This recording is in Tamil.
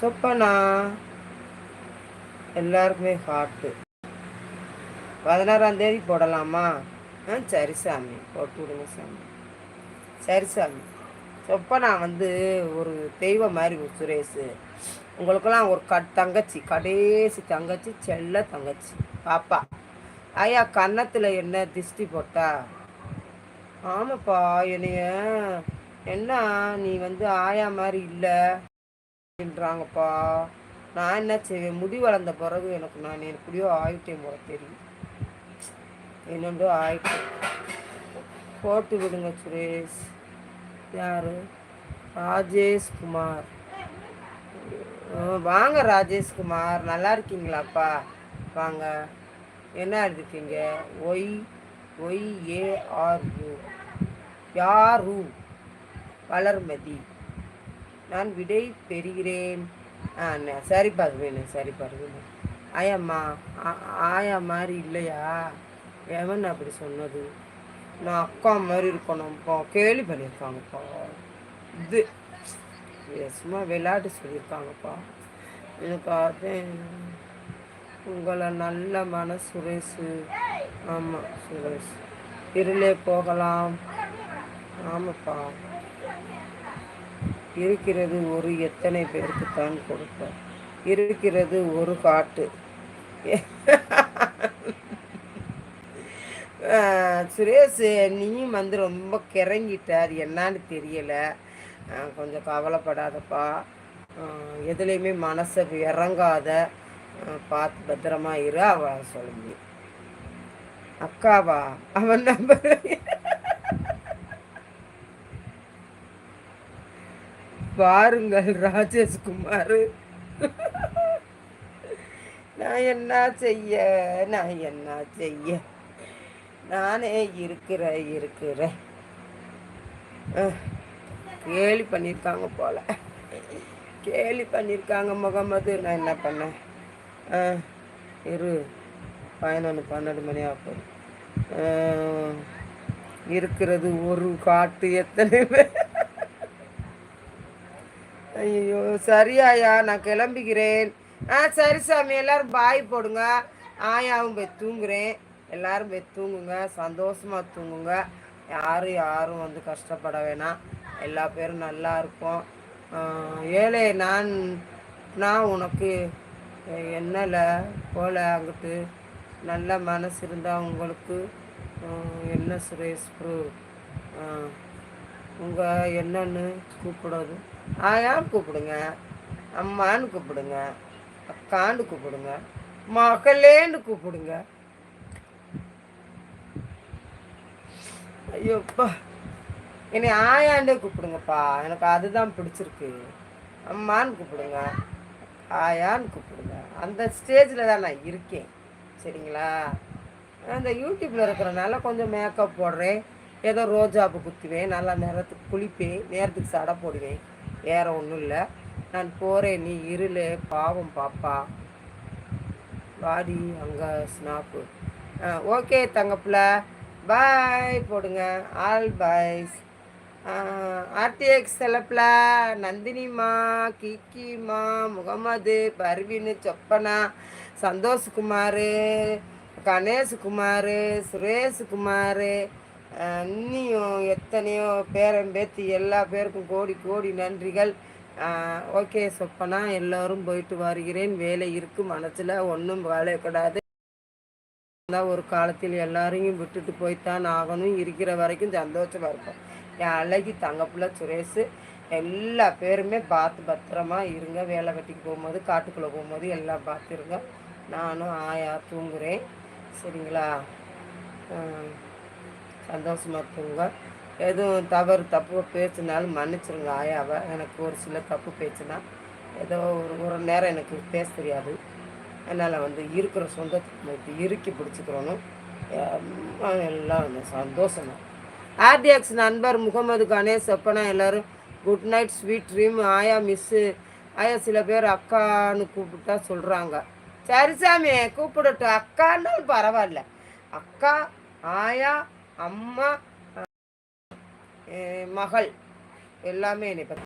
சொப்பனா? எல்லாருக்குமே ஹார்ட்டு பதினாறாம் தேதி போடலாமா? ஆ சரி சாமி போட்டு விடுங்க சாமி. சரி சாமி. சொப்பனா வந்து ஒரு தெய்வம் மாதிரி ஒரு சுரேஷ். உங்களுக்கெல்லாம் ஒரு க தங்கச்சி கடைசி தங்கச்சி செல்ல தங்கச்சி பாப்பா. ஐயா கன்னத்தில் என்ன திஷ்டி போட்டா? ஆமாப்பா என்னைய. என்ன நீ வந்து ஆயா மாதிரி இல்லை. அப்படின்றாங்கப்பா. நான் என்ன செய்வேன்? முடி வளர்ந்த பிறகு எனக்கு நான் எப்படியோ ஆயிட்டேன் போல தெரியும். என்னென்றோ ஆயிட்டேன் போட்டு விடுங்க சுரேஷ். யார்? ராஜேஷ்குமார். வாங்க ராஜேஷ்குமார். நல்லா இருக்கீங்களாப்பா? வாங்க. என்ன இருக்கீங்க ஒய் ஒய் ஏஆர் யாரு? வளர்மதி. நான் விடை பெறுகிறேன். ஆ சரி பார்க்குவேன் சரி பார்க்குவேன் ஆயாம்மா ஆ- ஆயா மாதிரி இல்லையா? எவன் அப்படி சொன்னது? நான் அக்கா மாதிரி இருக்கணும்ப்பா. கேலி பண்ணியிருக்காங்கப்பா. இது இது சும்மா விளையாட்டு சொல்லியிருக்காங்கப்பா. எனக்கு அது உங்களை நல்ல மன சுரேஷ். ஆமாம் சுரேஷ். இருளே போகலாம். ஆமாப்பா. இருக்கிறது ஒரு எத்தனை பேருக்கு தான் கொடுப்பேன் இருக்கிறது ஒரு காட்டு. சுரேஷ் நீயும் வந்து ரொம்ப கிறங்கிட்டார். என்னான்னு என்னன்னு கொஞ்சம் கவலைப்படாதப்பா. எதுலேயுமே மனசை இறங்காத பார்த்து பத்திரமா இரு அவ சொல்லி அக்காவா? அவன் நம்பர் பாருங்கள் ராஜேஷ்குமார். நான் என்ன செய்ய நான் என்ன செய்ய? நானே இருக்கிற இருக்கிறேன். கேலி பண்ணியிருக்காங்க போல. கேலி பண்ணியிருக்காங்க முகமது. நான் என்ன பண்ணேன்? இரு பதினொன்று பன்னெண்டு மணி ஆகும். இருக்கிறது ஒரு காட்டு எத்தனை பேர்? ஐயோ சரியாயா நான் கிளம்பிக்கிறேன் ஆ சரி சாமி எல்லாரும் பாய் போடுங்க. ஆயாவும் போய் தூங்குறேன். எல்லாரும் போய் தூங்குங்க சந்தோஷமா தூங்குங்க. யாரும் யாரும் வந்து கஷ்டப்பட வேணாம். எல்லா பேரும் நல்லா இருப்போம். ஏழை நான் நான் உனக்கு என்னல போல அங்கிட்டு நல்ல மனசு இருந்தால் உங்களுக்கு என்ன சுரேஷ் ப்ரோ? உங்கள் என்னன்னு கூப்பிடாது. ஆயான்னு கூப்பிடுங்க அம்மான்னு கூப்பிடுங்க அக்கான்னு கூப்பிடுங்க மகளேன்னு கூப்பிடுங்க. ஐயோப்பா. என்னை ஆயாண்டே கூப்பிடுங்கப்பா. எனக்கு அதுதான் பிடிச்சிருக்கு. அம்மான்னு கூப்பிடுங்க ஆயான்னு கூப்பிடுங்க. அந்த ஸ்டேஜில் தான் நான் இருக்கேன். சரிங்களா? அந்த யூடியூப்பில் இருக்கிறனால கொஞ்சம் மேக்கப் போடுறேன். ஏதோ ரோஜாப்பு குத்துவேன் நல்லா நேரத்துக்கு குளிப்பேன் நேரத்துக்கு சடை போடுவேன். வேற ஒன்றும் இல்லை. நான் போகிறேன் நீ இருளு பாவம் பாப்பா. வாடி அங்கே ஸ்னாப்பு ஓகே தங்கப்பில். பாய் போடுங்க. ஆல் பாய்ஸ் ஆர்டிஎக்ஸ் செலப்பில் நந்தினிமா கிக்கிமா முகமது பர்வீனு சொப்பனா சந்தோஷ்குமார் கணேஷ்குமார் சுரேஷ்குமார் இன்னியும் எத்தனையோ பேரன் பேத்தி எல்லா பேருக்கும் கோடி கோடி நன்றிகள். ஓகே சொப்பனா எல்லோரும் போயிட்டு வருகிறேன். வேலை இருக்கு மனசில் ஒன்றும் வேலை கூடாது தான் ஒரு காலத்தில் எல்லாரையும் விட்டுட்டு போய்த்தான் ஆகணும். இருக்கிற வரைக்கும் சந்தோஷமாக இருப்போம். என் அழகி தங்கப்புள்ள சுரேஷ் எல்லா பேருமே பார்த்து பத்திரமா இருங்க. வேலை வெட்டிக்கு போகும்போது காட்டுக்குள்ளே போகும்போது எல்லாம் பார்த்துருங்க. நானும் ஆயா தூங்குறேன். சரிங்களா? சந்தோஷமாக சந்தோஷமா தூங்க எதுவும் தவறு தப்பு பேசினாலும் மன்னிச்சிருங்க ஆயாவை. எனக்கு ஒரு சில தப்பு பேச்சுனா ஏதோ ஒரு ஒரு நேரம் எனக்கு பேச தெரியாது. அதனால் வந்து இருக்கிற சொந்தத்தை இறுக்கி பிடிச்சிக்கிறோன்னு எல்லாம் சந்தோஷமாக ஆர்டிஎக்ஸ் நண்பர் முகமது கணேஷ் அப்பனா எல்லாரும் குட் நைட் ஸ்வீட் ட்ரீம் ஆயா மிஸ்ஸு ஆயா சில பேர் அக்கான்னு கூப்பிட்டா சொல்கிறாங்க சரி சாமி கூப்பிடட்டும். அக்கான்னாலும் பரவாயில்ல. அக்கா ஆயா அம்மா மகள் எல்லாமே என்னை பற்றி